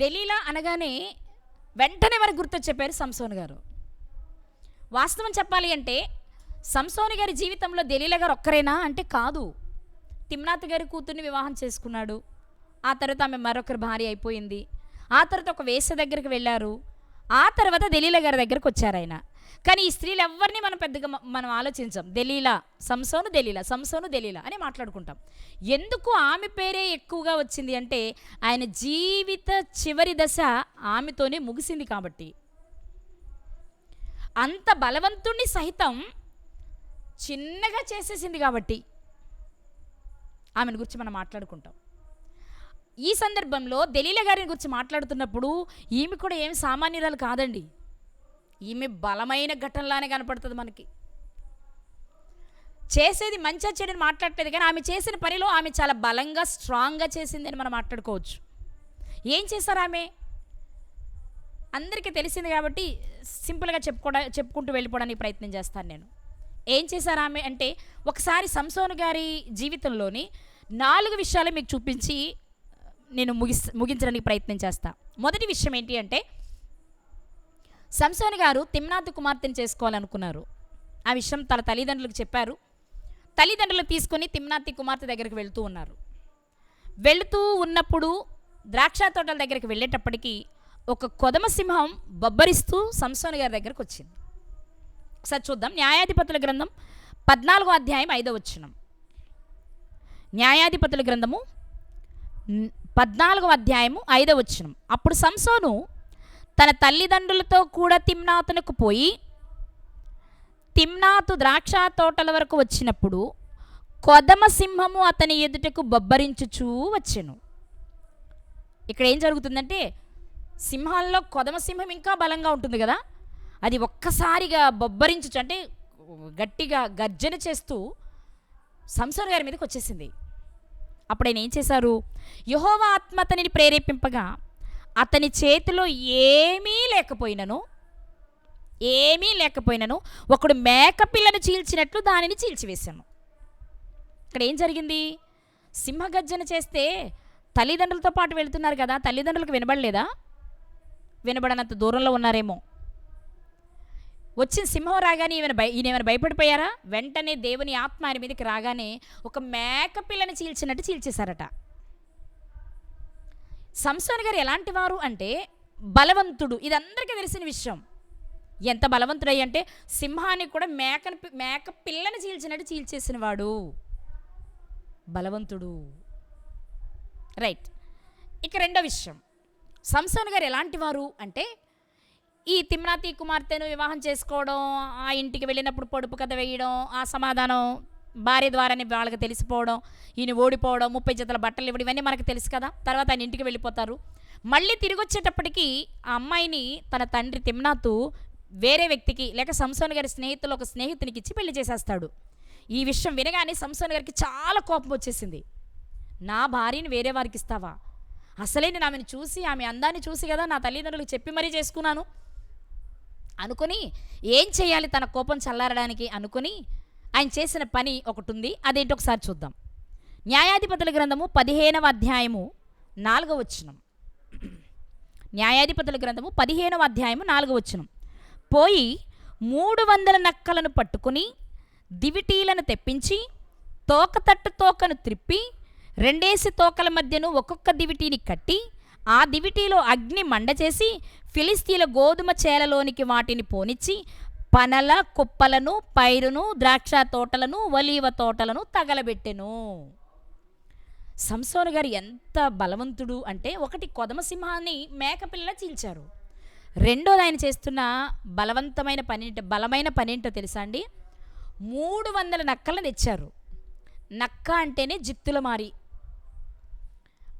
దెలీలా అనగానే వెంటనే మనకు గుర్తొచ్చే పేరు సంసోన్ గారు. వాస్తవం చెప్పాలి అంటే సంసోని గారి జీవితంలో దెలీలా గారు ఒక్కరేనా? అంటే కాదు. తిమ్నాథ్ గారి కూతుర్ని వివాహం చేసుకున్నాడు. ఆ తర్వాత ఆమె మరొకరి భార్య అయిపోయింది. ఆ తర్వాత ఒక వేస దగ్గరికి వెళ్ళారు. ఆ తర్వాత దెలీల గారి దగ్గరకు వచ్చారు ఆయన. కానీ ఈ స్త్రీలు ఎవరిని మనం పెద్దగా మనం ఆలోచించాం. దెలీలా సంసోను దెలీలా సంసోను దెలీలా అని మాట్లాడుకుంటాం. ఎందుకు ఆమె పేరే ఎక్కువగా వచ్చింది అంటే ఆయన జీవిత చివరి దశ ఆమెతోనే ముగిసింది కాబట్టి. అంత బలవంతుణ్ణి సహితం చిన్నగా చేసేసింది కాబట్టి ఆమెను గురించి మనం మాట్లాడుకుంటాం. ఈ సందర్భంలో దలీల గారిని గురించి మాట్లాడుతున్నప్పుడు ఈమె కూడా ఏమి సామాన్యురాలు కాదండి. ఈమె బలమైన ఘటనలానే కనపడుతుంది మనకి. చేసేది మంచిగా చెడుని మాట్లాడలేదు కానీ ఆమె చేసిన పనిలో ఆమె చాలా బలంగా స్ట్రాంగ్గా చేసిందని మనం మాట్లాడుకోవచ్చు. ఏం చేశారు ఆమె? అందరికీ తెలిసింది కాబట్టి సింపుల్గా చెప్పుకోవడా చెప్పుకుంటూ వెళ్ళిపోవడానికి ప్రయత్నం చేస్తాను నేను. ఏం చేశారు ఆమె అంటే ఒకసారి సంసోను గారి జీవితంలోని నాలుగు విషయాలు మీకు చూపించి నేను ముగిస్ ముగించడానికి ప్రయత్నం చేస్తాను మొదటి విషయం ఏంటి అంటే సంసోని గారు తిమ్నాథ్ కుమార్తెను చేసుకోవాలనుకున్నారు. ఆ విషయం తన తల్లిదండ్రులకు చెప్పారు. తల్లిదండ్రులు తీసుకొని తిమ్నాథి కుమార్తె దగ్గరికి వెళుతూ ఉన్నారు. వెళుతూ ఉన్నప్పుడు ద్రాక్ష తోటల దగ్గరికి వెళ్ళేటప్పటికీ ఒక కొదమ సింహం బొబ్బరిస్తూ సంసోని గారి దగ్గరకు వచ్చింది. ఒకసారి చూద్దాం. న్యాయాధిపతుల గ్రంథం పద్నాలుగో అధ్యాయం ఐదో వచ్చినం న్యాయాధిపతుల గ్రంథము పద్నాలుగో అధ్యాయము ఐదో వచ్చినం అప్పుడు సంసోను తన తల్లిదండ్రులతో కూడా తిమ్నాతునకు పోయి తిమ్నాతు ద్రాక్ష తోటల వరకు వచ్చినప్పుడు కొదమ సింహము అతని ఎదుటకు బొబ్బరించుచూ వచ్చెను. ఇక్కడ ఏం జరుగుతుందంటే సింహాల్లో కొదమ సింహం ఇంకా బలంగా ఉంటుంది కదా అది ఒక్కసారిగా బొబ్బరించుచు అంటే గట్టిగా గర్జన చేస్తూ సంసార్ గారి మీదకి వచ్చేసింది. అప్పుడు ఆయన ఏం చేశారు? యహోవా ఆత్మ అతనిని ప్రేరేపింపగా అతని చేతిలో ఏమీ లేకపోయినను ఏమీ లేకపోయినను ఒకడు మేకపిల్లను చీల్చినట్లు దానిని చీల్చివేశాను. ఇక్కడ ఏం జరిగింది? సింహగర్జన చేస్తే తల్లిదండ్రులతో పాటు వెళ్తున్నారు కదా తల్లిదండ్రులకు వినబడలేదా? వినబడనంత దూరంలో ఉన్నారేమో. వచ్చిన సింహం రాగానే ఈయన భయ ఈయన భయపడిపోయారా? వెంటనే దేవుని ఆత్మ ఆయన మీదకి రాగానే ఒక మేక పిల్లని చీల్చినట్టు చీల్చేశారట. సంసోన్ గారు ఎలాంటి వారు అంటే బలవంతుడు. ఇది అందరికీ తెలిసిన విషయం. ఎంత బలవంతుడై అంటే సింహాన్ని కూడా మేకను మేక పిల్లని చీల్చినట్టు చీల్చేసిన వాడు బలవంతుడు. రైట్. ఇక రెండో విషయం. సంసోన్ గారు ఎలాంటి వారు అంటే ఈ తిమ్నాతి కుమార్తెను వివాహం చేసుకోవడం ఆ ఇంటికి వెళ్ళినప్పుడు పొడుపు కథ వేయడం ఆ సమాధానం భార్య ద్వారానే వాళ్ళకి తెలిసిపోవడం ఈయన ఓడిపోవడం ముప్పై జతల బట్టలు ఇవ్వడం ఇవన్నీ మనకు తెలుసు కదా. తర్వాత ఆయన ఇంటికి వెళ్ళిపోతారు. మళ్ళీ తిరిగి వచ్చేటప్పటికి ఆ అమ్మాయిని తన తండ్రి తిమ్నాతు వేరే వ్యక్తికి లేక సంసోన్ గారి స్నేహితులు ఒక స్నేహితునికి ఇచ్చి పెళ్ళి చేసేస్తాడు. ఈ విషయం వినగానే సంసోన్ గారికి చాలా కోపం వచ్చేసింది. నా భార్యని వేరే వారికి ఇస్తావా? అసలే నేను ఆమెను చూసి ఆమె అందాన్ని చూసి కదా నా తల్లిదండ్రులకు చెప్పి మరీ చేసుకున్నాను. అనుకుని ఏం చేయాలి తన కోపం చల్లారడానికి? అనుకుని ఆయన చేసిన పని ఒకటి ఉంది అదేంటి ఒకసారి చూద్దాం. న్యాయాధిపతుల గ్రంథము పదిహేనవ అధ్యాయము నాలుగవ వచనం. న్యాయాధిపతుల గ్రంథము పదిహేనవ అధ్యాయము నాలుగవ వచనం. పోయి మూడు వందల నక్కలను పట్టుకుని దివిటీలను తెప్పించి తోక తట్టు తోకను త్రిప్పి రెండేసి తోకల మధ్యను ఒక్కొక్క దివిటీని కట్టి ఆ దివిటీలో అగ్ని మండచేసి ఫిలిస్తీన్ల గోధుమ చేలలోనికి వాటిని పోనిచ్చి పనల కుప్పలను పైరును ద్రాక్ష తోటలను ఒలీవ తోటలను తగలబెట్టెను. సంసోను గారు ఎంత బలవంతుడు అంటే ఒకటి కొదమ సింహాన్ని మేకపిల్ల చీల్చారు. రెండోది ఆయన చేస్తున్న బలవంతమైన పని బలమైన పని ఏంటో తెలుసా అండి? మూడు వందల నక్కలను తెచ్చారు. నక్క అంటేనే జిత్తుల మారి.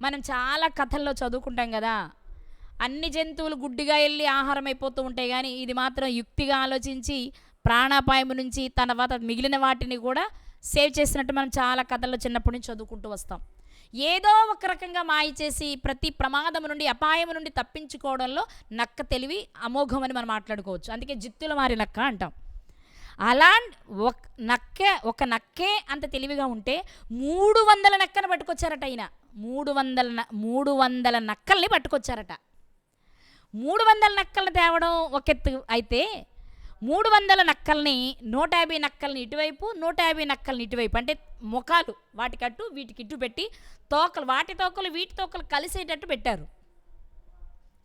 మనం చాలా కథల్లో చదువుకుంటాం కదా అన్ని జంతువులు గుడ్డిగా వెళ్ళి ఆహారం అయిపోతూ ఉంటాయి కానీ ఇది మాత్రం యుక్తిగా ఆలోచించి ప్రాణాపాయం నుంచి తర్వాత మిగిలిన వాటిని కూడా సేవ్ చేసినట్టు మనం చాలా కథల్లో చిన్నప్పటి నుంచి చదువుకుంటూ వస్తాం. ఏదో ఒక రకంగా మాయ చేసి ప్రతి ప్రమాదం నుండి అపాయం నుండి తప్పించుకోవడంలో నక్క తెలివి అమోఘమని మనం మాట్లాడుకోవచ్చు. అందుకే జిత్తుల మారి నక్క అంటాం. అలా ఒక నక్కే ఒక నక్కే అంత తెలివిగా ఉంటే మూడు వందల నక్కను పట్టుకొచ్చారట ఆయన. మూడు వందల మూడు వందల నక్కల్ని పట్టుకొచ్చారట. మూడు వందల నక్కలు తేవడం ఒక ఎత్తు అయితే మూడు వందల నక్కల్ని నూట యాభై నక్కల్ని ఇటువైపు నూట యాభై నక్కల్ని ఇటువైపు అంటే ముఖాలు వాటికి అటు వీటికి ఇటు పెట్టి తోకలు వాటి తోకలు వీటి తోకలు కలిసేటట్టు పెట్టారు.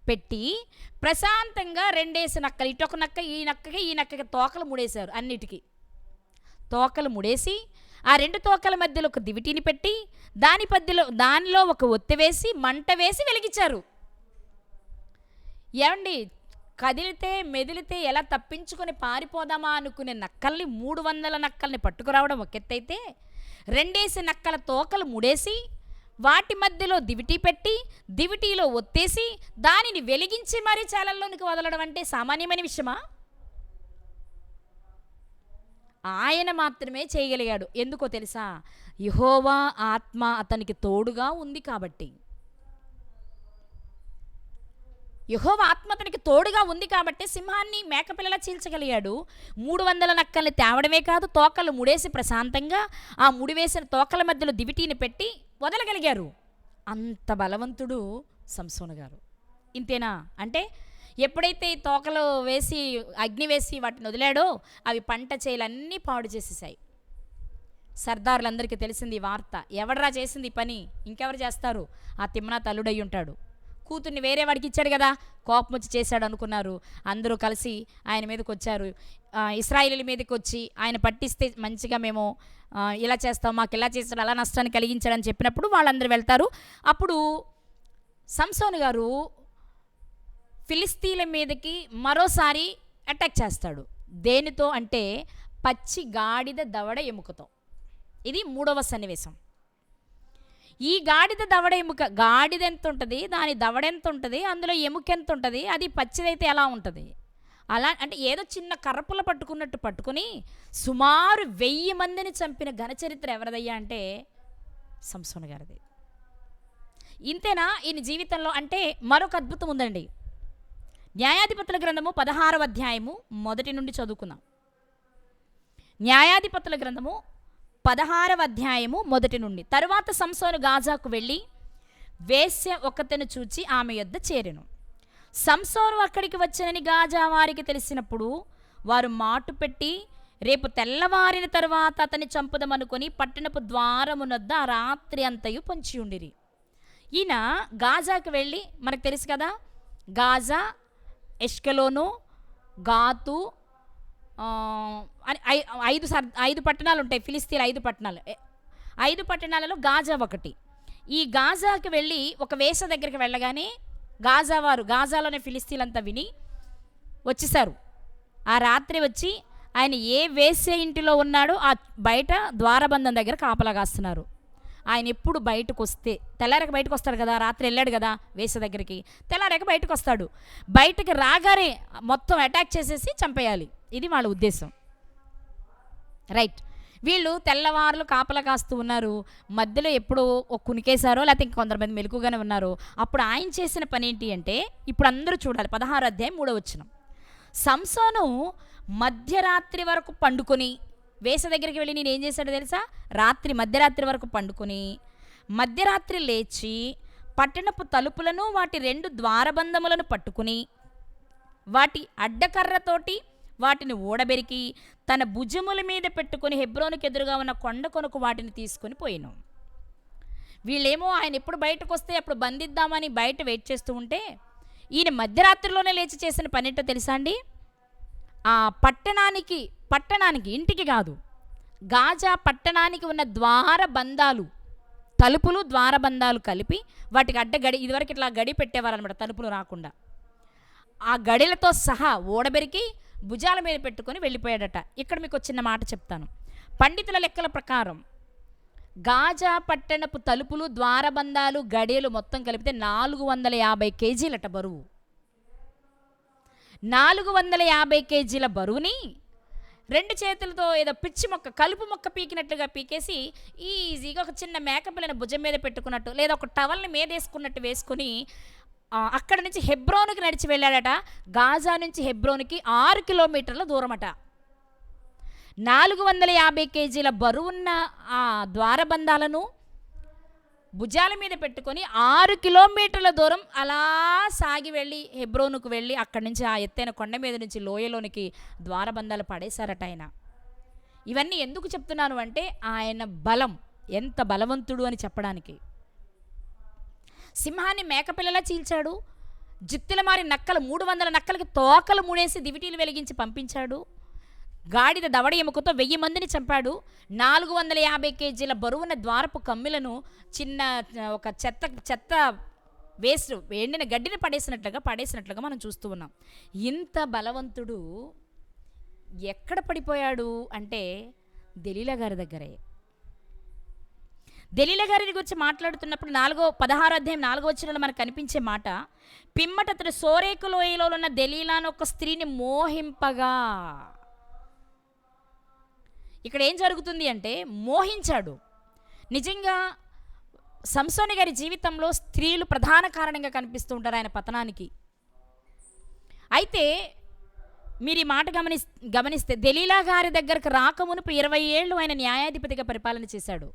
పెట్టి ప్రశాంతంగా రెండేసి నక్కలు ఇటొక నక్క ఈ నక్కకి ఈ నక్కకి తోకలు ముడేశారు అన్నిటికీ. తోకలు ముడేసి ఆ రెండు తోకల మధ్యలో ఒక దివిటీని పెట్టి దాని మధ్యలో దానిలో ఒక ఒత్తి వేసి మంట వేసి వెలిగించారు. ఏమండి కదిలితే మెదిలితే ఎలా తప్పించుకొని పారిపోదామా అనుకునే నక్కల్ని మూడు వందల నక్కల్ని పట్టుకురావడం ఒకెత్తైతే రెండేసి నక్కల తోకలు ముడేసి వాటి మధ్యలో దివిటీ పెట్టి దివిటీలో ఒత్తేసి దానిని వెలిగించి మరీ చాలల్లోనికి వదలడం అంటే సామాన్యమైన విషయమా? ఆయన మాత్రమే చేయగలిగాడు. ఎందుకో తెలుసా? యహోవా ఆత్మ అతనికి తోడుగా ఉంది కాబట్టి. యహోవ ఆత్మతనికి తోడుగా ఉంది కాబట్టి సింహాన్ని మేకపిల్లలా చీల్చగలిగాడు. మూడు వందల నక్కల్ని తేవడమే కాదు తోకలు ముడేసి ప్రశాంతంగా ఆ ముడివేసిన తోకల మధ్యలో దివిటీని పెట్టి వదలగలిగారు. అంత బలవంతుడు సంసోను గారు. ఇంతేనా? అంటే ఎప్పుడైతే ఈ తోకలు వేసి అగ్ని వేసి వాటిని వదిలాడో అవి పంట చేలన్నీ పాడు చేసేసాయి. సర్దారులందరికీ తెలిసింది ఈ వార్త. ఎవడరా చేసింది ఈ పని? ఇంకెవరు చేస్తారు? ఆ తిమ్మన తల్లుడై ఉంటాడు. కూతుర్ని వేరే వాడికి ఇచ్చాడు కదా కోపం వచ్చి చేశాడు అనుకున్నారు. అందరూ కలిసి ఆయన మీదకి వచ్చారు ఆ, మీదకి వచ్చి ఆయన పట్టిస్తే మంచిగా మేము ఇలా చేస్తాం మాకు ఇలా చేస్తాడు అలా నష్టాన్ని కలిగించాడని చెప్పినప్పుడు వాళ్ళందరూ వెళ్తారు. అప్పుడు సంసోన్ గారు ఫిలిస్తీన్ల మీదకి మరోసారి అటాక్ చేస్తాడు. దేనితో అంటే పచ్చి గాడిద దవడ ఎముకతో. ఇది మూడవ సన్నివేశం. ఈ గాడిద దవడ ఎముక గాడిద ఎంత ఉంటుంది దాని దవడ ఎంత ఉంటుంది అందులో ఎముక ఎంత ఉంటుంది అది పచ్చిదైతే ఎలా ఉంటుంది? అలా అంటే ఏదో చిన్న కర్రపుల పట్టుకున్నట్టు పట్టుకుని సుమారు వెయ్యి మందిని చంపిన ఘనచరిత్ర ఎవరిదయ్యా అంటే సంసోన్ గారిది. ఇంతేనా? ఈయన జీవితంలో అంటే మరొక అద్భుతం ఉందండి. న్యాయాధిపతుల గ్రంథము పదహారవ అధ్యాయము మొదటి నుండి చదువుకుందాం. న్యాయాధిపతుల గ్రంథము పదహారవ అధ్యాయము మొదటి నుండి. తరువాత సంసోను గాజాకు వెళ్ళి వేశ్య ఒకతను చూచి ఆమె యొద్ద చేరెను. సంసోను అక్కడికి వచ్చనని గాజా వారికి తెలిసినప్పుడు వారు మాటు పెట్టి రేపు తెల్లవారిన తరువాత అతన్ని చంపుదమనుకొని పట్టణపు ద్వారమునొద్ద రాత్రి అంతయు పొంచి ఉండిరి. ఈయన గాజాకు వెళ్ళి మనకు తెలుసు కదా గాజా ఎష్కెలోను గాతు ఐదు సర్ ఐదు పట్టణాలు ఉంటాయి ఫిలిస్తీన్ ఐదు పట్టణాలు. ఐదు పట్టణాలలో గాజా ఒకటి. ఈ గాజాకి వెళ్ళి ఒక వేస దగ్గరికి వెళ్ళగానే గాజా వారు గాజాలోనే ఫిలిస్తీన్లంతా విని వచ్చేసారు. ఆ రాత్రి వచ్చి ఆయన ఏ వేసే ఇంటిలో ఉన్నాడో ఆ బయట ద్వారబంధం దగ్గర కాపలా కాస్తున్నారు. ఆయన ఎప్పుడు బయటకు వస్తే తెల్లారక బయటకు వస్తాడు కదా రాత్రి వెళ్ళాడు కదా వేసే దగ్గరికి తెల్లారక బయటకు వస్తాడు బయటకు రాగానే మొత్తం అటాక్ చేసేసి చంపేయాలి. ఇది వాళ్ళ ఉద్దేశం. రైట్ వీళ్ళు తెల్లవారులు కాపలా కాస్తూ ఉన్నారు. మధ్యలో ఎప్పుడు ఒక కునికేశారో లేకపోతే ఇంకొంతమంది మెలకుగానే ఉన్నారు. అప్పుడు ఆయన చేసిన పని ఏంటి అంటే ఇప్పుడు అందరూ చూడాలి. పదహారు అధ్యాయం మూడో వచ్చిన సంసోను మధ్యరాత్రి వరకు పండుకొని వేస దగ్గరికి వెళ్ళి నేను ఏం చేశాడో తెలుసా? రాత్రి మధ్యరాత్రి వరకు పండుకొని మధ్యరాత్రి లేచి పట్టణపు తలుపులను వాటి రెండు ద్వారబంధములను పట్టుకుని వాటి అడ్డకర్రతోటి వాటిని ఊడబెరికి తన భుజముల మీద పెట్టుకుని హెబ్రోనుకు ఎదురుగా ఉన్న కొండ కొనుకు వాటిని తీసుకొని పోయాను. వీళ్ళేమో ఆయన ఎప్పుడు బయటకు వస్తే అప్పుడు బంధిద్దామని బయట వెయిట్ చేస్తూ ఉంటే ఈయన మధ్యరాత్రిలోనే లేచి చేసిన పనేంటో తెలుసా అండి? ఆ పట్టణానికి పట్టణానికి ఇంటికి కాదు గాజా పట్టణానికి ఉన్న ద్వార బంధాలు తలుపులు ద్వారబంధాలు కలిపి వాటికి అడ్డ గడి ఇదివరకు ఇట్లా గడి పెట్టేవారనమాట తలుపులు రాకుండా. ఆ గడిలతో సహా ఓడబెరికి భుజాల మీద పెట్టుకొని వెళ్ళిపోయాడట. ఇక్కడ మీకు చిన్న మాట చెప్తాను. పండితుల లెక్కల ప్రకారం గాజా పట్టణపు తలుపులు ద్వారబంధాలు గడియలు మొత్తం కలిపితే నాలుగు వందల యాభై కేజీలట బరువు. నాలుగు వందల యాభై కేజీల బరువుని రెండు చేతులతో ఏదో పిచ్చి మొక్క కలుపు మొక్క పీకినట్లుగా పీకేసి ఈజీగా ఒక చిన్న మేకపిల్లని భుజం మీద పెట్టుకున్నట్టు లేదా ఒక టవల్ని మీద వేసుకున్నట్టు వేసుకుని అక్కడ నుంచి హెబ్రోన్కి నడిచి వెళ్ళాడట. గాజా నుంచి హెబ్రోన్కి ఆరు కిలోమీటర్ల దూరమట. నాలుగు వందల యాభై కేజీల బరువున్న ఆ ద్వారబంధాలను భుజాల మీద పెట్టుకొని ఆరు కిలోమీటర్ల దూరం అలా సాగి వెళ్ళి హెబ్రోనుకు వెళ్ళి అక్కడి నుంచి ఆ ఎత్తైన కొండ మీద నుంచి లోయలోనికి ద్వారబంధాలు పడేశారట ఆయన. ఇవన్నీ ఎందుకు చెప్తున్నాను అంటే ఆయన బలం. ఎంత బలవంతుడు అని చెప్పడానికి. సింహాన్ని మేకపిల్లలా చీల్చాడు. జిత్తుల మారి నక్కలు మూడు వందల నక్కలకి తోకలు మూడేసి దివిటీలు వెలిగించి పంపించాడు. గాడిద దవడ ఎముకతో వెయ్యి మందిని చంపాడు. నాలుగు వందల యాభై కేజీల బరువున్న ద్వారపు కమ్మిలను చిన్న ఒక చెత్త చెత్త వేస్ట్ ఎండిన గడ్డిని పడేసినట్లుగా పడేసినట్లుగా మనం చూస్తూ ఉన్నాం. ఇంత బలవంతుడు ఎక్కడ పడిపోయాడు అంటే దెలీలా గారి దగ్గరే. దెలీల గారిని గురించి మాట్లాడుతున్నప్పుడు నాలుగో పదహారో అధ్యాయం నాలుగో వచ్చినలో మనకు కనిపించే మాట పిమ్మట అతడు సోరేకు లోయలో ఉన్న దెలీలాను ఒక స్త్రీని మోహింపగా. ఇక్కడ ఏం జరుగుతుంది అంటే మోహించాడు. నిజంగా సంసోని గారి జీవితంలో స్త్రీలు ప్రధాన కారణంగా కనిపిస్తూ ఉంటారు ఆయన పతనానికి. అయితే మీరు ఈ మాట గమని గమనిస్తే దెలీలా గారి దగ్గరకు రాకమునుపు ఇరవై ఏళ్ళు ఆయన న్యాయాధిపతిగా పరిపాలన చేశాడు.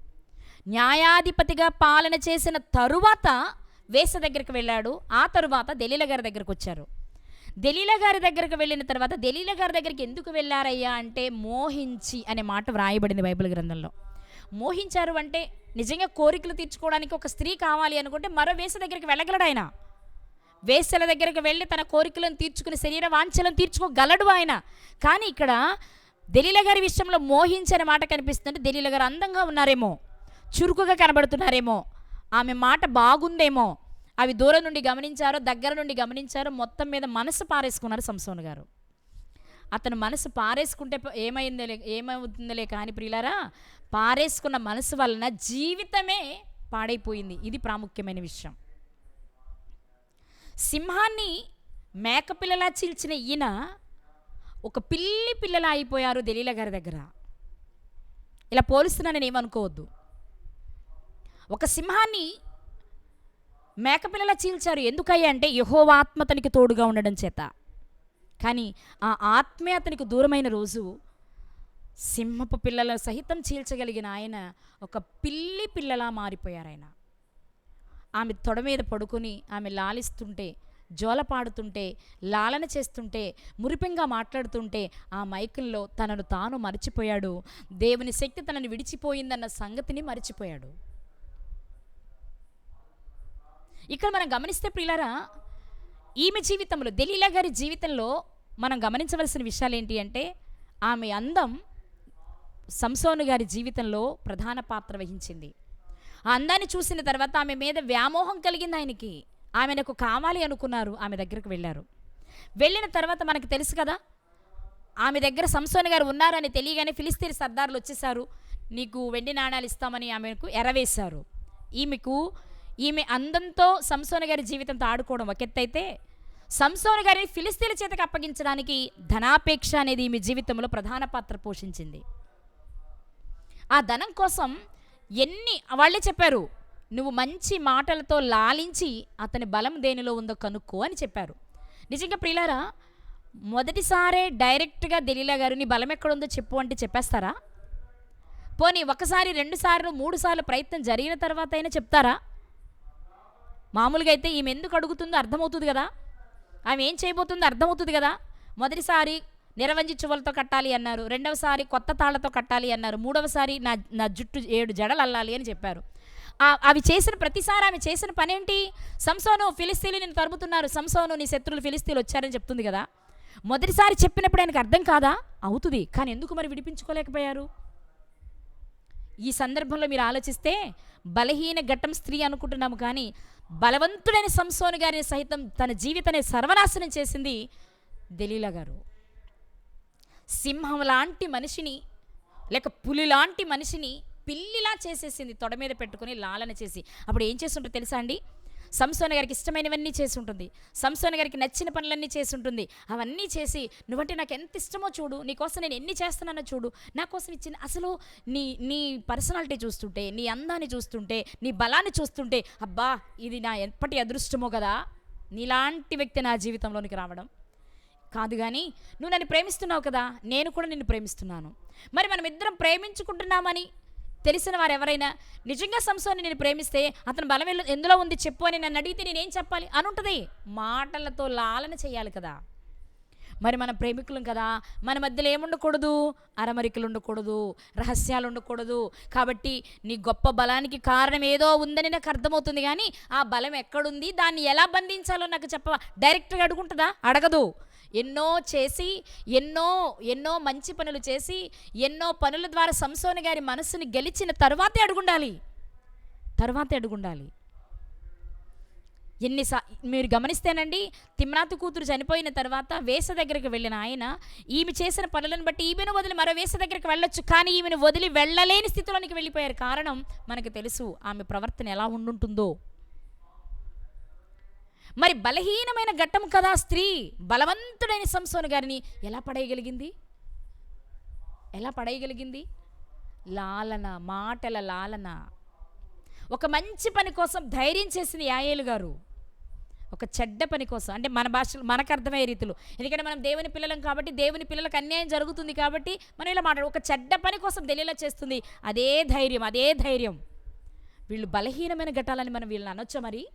న్యాయాధిపతిగా పాలన చేసిన తరువాత వేస దగ్గరికి వెళ్ళాడు. ఆ తరువాత దెలీల గారి దగ్గరకు వచ్చారు. దెలీల గారి దగ్గరకు వెళ్ళిన తర్వాత దెలీల గారి దగ్గరికి ఎందుకు వెళ్ళారయ్యా అంటే మోహించి అనే మాట వ్రాయబడింది బైబిల్ గ్రంథంలో. మోహించారు అంటే నిజంగా కోరికలు తీర్చుకోవడానికి ఒక స్త్రీ కావాలి అనుకుంటే మరో వేస దగ్గరికి వెళ్ళగలడు ఆయన. వేసల దగ్గరికి వెళ్ళి తన కోరికలను తీర్చుకుని శరీర వాంఛలను తీర్చుకోగలడు ఆయన. కానీ ఇక్కడ దలీల గారి విషయంలో మోహించని మాట కనిపిస్తుంటే దలీల గారు అందంగా ఉన్నారేమో. చురుకుగా కనబడుతున్నారేమో. ఆమె మాట బాగుందేమో. అవి దూరం నుండి గమనించారో దగ్గర నుండి గమనించారో మొత్తం మీద మనసు పారేసుకున్నారు సంసోన్ గారు. అతను మనసు పారేసుకుంటే ప- ఏమైందిలే కానీ ప్రియులారా పారేసుకున్న మనసు వలన జీవితమే పాడైపోయింది. ఇది ప్రాముఖ్యమైన విషయం. సింహాన్ని మేకపిల్లలా చీల్చిన ఈయన ఒక పిల్లి పిల్లలా అయిపోయారు దలీల గారి దగ్గర. ఇలా పోలుస్తున్నా నేను ఏమనుకోవద్దు ఒక సింహాన్ని మేకపిల్లలా చీల్చారు. ఎందుకయ్యా అంటే యహోవాత్మతనికి ఆత్మ అతనికి తోడుగా ఉండడం చేత. కానీ ఆ ఆత్మే అతనికి దూరమైన రోజు సింహపు పిల్లల సహితం చీల్చగలిగిన ఆయన ఒక పిల్లి పిల్లలా మారిపోయారు ఆయన ఆమె తొడ మీద పడుకుని ఆమె లాలిస్తుంటే జోలపాడుతుంటే లాలన చేస్తుంటే మురిపెంగా మాట్లాడుతుంటే ఆ మైకుల్లో తనను తాను మర్చిపోయాడు. దేవుని శక్తి తనను విడిచిపోయిందన్న సంగతిని మర్చిపోయాడు. ఇక్కడ మనం గమనిస్తే ప్రియులారా ఈమె జీవితంలో దలీలా గారి జీవితంలో మనం గమనించవలసిన విషయాలు ఏంటి అంటే ఆమె అందం సంసోను గారి జీవితంలో ప్రధాన పాత్ర వహించింది. ఆ అందాన్ని చూసిన తర్వాత ఆమె మీద వ్యామోహం కలిగింది ఆయనకి. ఆమెనకు కావాలి అనుకున్నారు ఆమె దగ్గరకు వెళ్ళారు. వెళ్ళిన తర్వాత మనకు తెలుసు కదా ఆమె దగ్గర సంసోన్ గారు ఉన్నారని తెలియగానే ఫిలిస్తీన్ సర్దార్లు వచ్చేసారు నీకు వెండి నాణాలు ఇస్తామని ఆమెకు ఎరవేశారు. ఈమెకు ఈమె అందంతో సంసోన గారి జీవితంతో ఆడుకోవడం ఒక ఎత్తైతే సంసోని గారిని ఫిలిస్తీన్ల చేతకు అప్పగించడానికి ధనాపేక్ష అనేది ఈమె జీవితంలో ప్రధాన పాత్ర పోషించింది. ఆ ధనం కోసం ఎన్ని వాళ్ళే చెప్పారు నువ్వు మంచి మాటలతో లాలించి అతని బలం దేనిలో ఉందో కనుక్కో అని చెప్పారు. నిజంగా ప్రియులారా మొదటిసారే డైరెక్ట్గా దలీలా గారు నీ బలం ఎక్కడుందో చెప్పు అంటే చెప్పేస్తారా? పోనీ ఒకసారి రెండు సార్లు మూడు సార్లు ప్రయత్నం జరిగిన తర్వాత అయినా చెప్తారా? మామూలుగా అయితే ఈమె ఎందుకు అడుగుతుందో అర్థమవుతుంది కదా. ఆమె ఏం చేయబోతుందో అర్థమవుతుంది కదా. మొదటిసారి నిరవంజి కట్టాలి అన్నారు. రెండవసారి కొత్త తాళ్ళతో కట్టాలి అన్నారు. మూడవసారి నా నా జుట్టు ఏడు జడలు అల్లాలి అని చెప్పారు. అవి చేసిన ప్రతిసారి ఆమె చేసిన పనేంటి? సంసోను ఫిలిస్తీన్లు నేను తరుముతున్నారు. సంసోను నీ శత్రులు ఫిలిస్తీన్లు వచ్చారని చెప్తుంది కదా. మొదటిసారి చెప్పినప్పుడు ఆయనకు అర్థం కాదా? అవుతుంది. కానీ ఎందుకు మరి విడిపించుకోలేకపోయారు? ఈ సందర్భంలో మీరు ఆలోచిస్తే బలహీన ఘట్టం స్త్రీ అనుకుంటున్నాము కానీ బలవంతుడైన సంసోను గారిని సహితం తన జీవితాన్ని సర్వనాశనం చేసింది దలీలా గారు. సింహం లాంటి మనిషిని లేక పులి లాంటి మనిషిని పిల్లిలా చేసేసింది తొడ మీద పెట్టుకుని లాలన చేసి. అప్పుడు ఏం చేస్తుంటో తెలుసా అండి? సంసోన గారికి ఇష్టమైనవన్నీ చేసి ఉంటుంది సంసోన గారికి నచ్చిన పనులన్నీ చేసి ఉంటుంది అవన్నీ చేసి నువ్వంటే నాకు ఎంత ఇష్టమో చూడు నీకోసం నేను ఎన్ని చేస్తున్నానో చూడు. నా కోసం ఇచ్చిన అసలు నీ నీ పర్సనాలిటీ చూస్తుంటే నీ అందాన్ని చూస్తుంటే నీ బలాన్ని చూస్తుంటే అబ్బా ఇది నా ఎప్పటి అదృష్టమో కదా. నీలాంటి వ్యక్తి నా జీవితంలోనికి రావడం. కాదు కానీ నువ్వు నన్ను ప్రేమిస్తున్నావు కదా నేను కూడా నిన్ను ప్రేమిస్తున్నాను. మరి మనం ఇద్దరం ప్రేమించుకుంటున్నామని తెలిసిన వారు ఎవరైనా నిజంగా సంసోని నేను ప్రేమిస్తే అతను బలం ఎందులో ఉంది చెప్పు అని నన్ను అడిగితే నేనేం చెప్పాలి? అని ఉంటుంది మాటలతో లాలన చేయాలి కదా. మరి మన ప్రేమికులం కదా. మన మధ్యలో ఏముండకూడదు? అరమరికలు ఉండకూడదు రహస్యాలు ఉండకూడదు కాబట్టి నీ గొప్ప బలానికి కారణం ఏదో ఉందని నాకు అర్థమవుతుంది కానీ ఆ బలం ఎక్కడుంది? దాన్ని ఎలా బంధించాలో నాకు చెప్పవా? డైరెక్ట్గా అడుగుంటుందా? అడగదు. ఎన్నో చేసి ఎన్నో ఎన్నో మంచి పనులు చేసి ఎన్నో పనుల ద్వారా సంసోని గారి మనసుని గెలిచిన తర్వాతే అడుగుండాలి. తర్వాతే అడుగుండాలి. ఎన్నిసా మీరు గమనిస్తేనండి తిమ్నాతు కూతురు చనిపోయిన తర్వాత వేస దగ్గరికి వెళ్ళిన ఆయన ఈమె చేసిన పనులను బట్టి ఈమెను వదిలి మరో వేస దగ్గరికి వెళ్ళొచ్చు కానీ ఈమెను వదిలి వెళ్ళలేని స్థితిలోనికి వెళ్ళిపోయారు. కారణం మనకు తెలుసు ఆమె ప్రవర్తన ఎలా ఉండుంటుందో. మరి బలహీనమైన ఘట్టం కదా స్త్రీ. బలవంతుడైన సంసోను గారిని ఎలా పడేయగలిగింది? ఎలా పడేయగలిగింది? లాలన మాటల లాలన. ఒక మంచి పని కోసం ధైర్యం చేసింది యాయేలు గారు ఒక చెడ్డ పని కోసం అంటే మన భాషలో మనకు అర్థమయ్యే రీతిలో. ఎందుకంటే మనం దేవుని పిల్లలం కాబట్టి దేవుని పిల్లలకు అన్యాయం జరుగుతుంది కాబట్టి మనం ఇలా మాట్లాడు ఒక చెడ్డ పని కోసం తెలియలా చేస్తుంది. అదే ధైర్యం అదే ధైర్యం. వీళ్ళు బలహీనమైన ఘటాలని మనం వీళ్ళని అనొచ్చా మరి?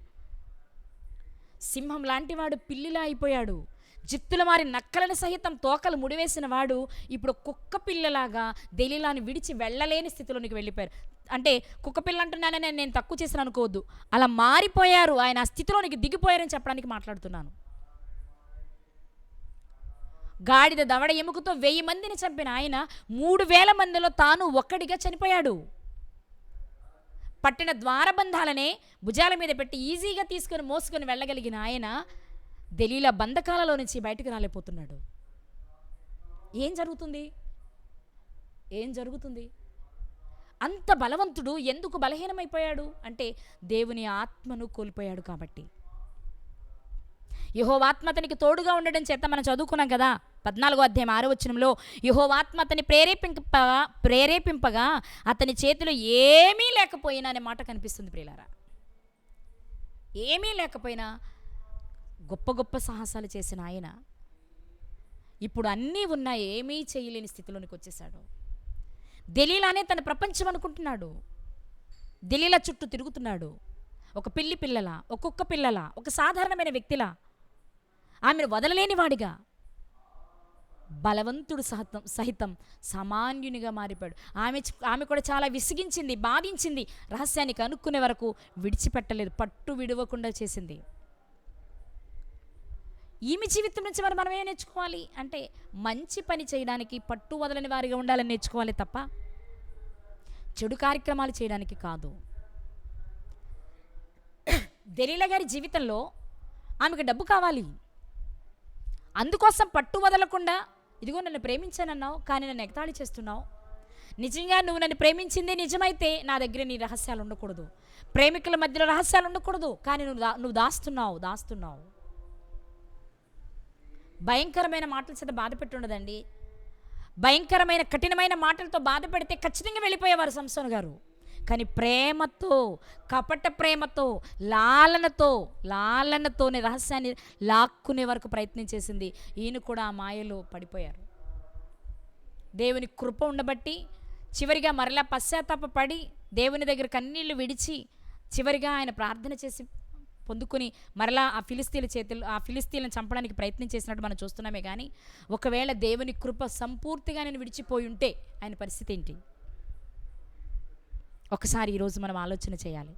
సింహం లాంటివాడు పిల్లిలా అయిపోయాడు. జిత్తుల మారి నక్కలను సహితం తోకలు ముడివేసిన వాడు ఇప్పుడు కుక్క పిల్లలాగా దెలీలాని విడిచి వెళ్ళలేని స్థితిలోనికి వెళ్ళిపోయారు. అంటే కుక్క పిల్ల అంటున్నానని నేను తక్కువ చేసిన అనుకోవద్దు. అలా మారిపోయారు. ఆయన ఆ స్థితిలోనికి దిగిపోయారని చెప్పడానికి మాట్లాడుతున్నాను. గాడిద దవడ ఎముకతో వెయ్యి మందిని చంపిన ఆయన మూడు వేల మందిలో తాను ఒక్కడిగా చనిపోయాడు. పట్టిన ద్వారబంధాలనే భుజాల మీద పెట్టి ఈజీగా తీసుకొని మోసుకొని వెళ్ళగలిగిన ఆయన దలీల బంధకాలలో నుంచి బయటకు రాలేకపోతున్నాడు. ఏం జరుగుతుంది? ఏం జరుగుతుంది? అంత బలవంతుడు ఎందుకు బలహీనమైపోయాడు? అంటే దేవుని ఆత్మను కోల్పోయాడు కాబట్టి. యహోవాత్మ అతనికి తోడుగా ఉండడం చేత మనం చదువుకున్నాం కదా. పద్నాలుగో అధ్యాయం ఆరో వచనంలో యహోవాత్మ అతని ప్రేరేపింప ప్రేరేపింపగా అతని చేతిలో ఏమీ లేకపోయినా అనే మాట కనిపిస్తుంది ప్రియులారా. ఏమీ లేకపోయినా గొప్ప గొప్ప సాహసాలు చేసిన ఆయన ఇప్పుడు అన్నీ ఉన్నా ఏమీ చేయలేని స్థితిలోనికి వచ్చేసాడు. దలీలానే తన ప్రపంచం అనుకుంటున్నాడు. దలీలా చుట్టూ తిరుగుతున్నాడు. ఒక పిల్లి పిల్లల ఒక్కొక్క పిల్లల ఒక సాధారణమైన వ్యక్తిలా ఆమెను వదలలేని వాడిగా బలవంతుడు సహితం సహితం సామాన్యునిగా మారిపోయాడు. ఆమె ఆమె కూడా చాలా విసిగించింది బాధించింది రహస్యాన్ని కనుక్కునే వరకు విడిచిపెట్టలేదు పట్టు విడవకుండా చేసింది. ఈమె జీవితం నుంచి మరి మనం ఏం నేర్చుకోవాలి. అంటే మంచి పని చేయడానికి పట్టు వదలని వారిగా ఉండాలని నేర్చుకోవాలి తప్ప చెడు కార్యక్రమాలు చేయడానికి కాదు. దలీల గారి జీవితంలో ఆమెకు డబ్బు కావాలి. అందుకోసం పట్టు వదలకుండా ఇదిగో నన్ను ప్రేమించానన్నావు కానీ నన్ను ఎగతాళి చేస్తున్నావు. నిజంగా నువ్వు నన్ను ప్రేమించింది నిజమైతే నా దగ్గర నీ రహస్యాలు ఉండకూడదు. ప్రేమికుల మధ్యలో రహస్యాలు ఉండకూడదు కానీ నువ్వు దా నువ్వు దాస్తున్నావు దాస్తున్నావు. భయంకరమైన మాటల చేత బాధ పెట్టుండదండి భయంకరమైన కఠినమైన మాటలతో బాధ పెడితే ఖచ్చితంగా వెళ్ళిపోయేవారు సంసోన్ గారు. కానీ ప్రేమతో కపట ప్రేమతో లాలనతో లాలనతోనే రహస్యాన్ని లాక్కునే వరకు ప్రయత్నం చేసింది. ఈయన కూడా ఆ మాయలో పడిపోయారు. దేవుని కృప ఉండబట్టి చివరిగా మరలా పశ్చాత్తాపపడి దేవుని దగ్గర కన్నీళ్ళు విడిచి చివరిగా ఆయన ప్రార్థన చేసి పొందుకుని మరలా ఆ ఫిలిస్తీన్ల చేతులు ఆ ఫిలిస్తీన్లను చంపడానికి ప్రయత్నం చేసినట్టు మనం చూస్తున్నామే కానీ ఒకవేళ దేవుని కృప సంపూర్తిగా నేను విడిచిపోయి ఉంటే ఆయన పరిస్థితి ఏంటి? ఒకసారి ఈరోజు మనం ఆలోచన చేయాలి.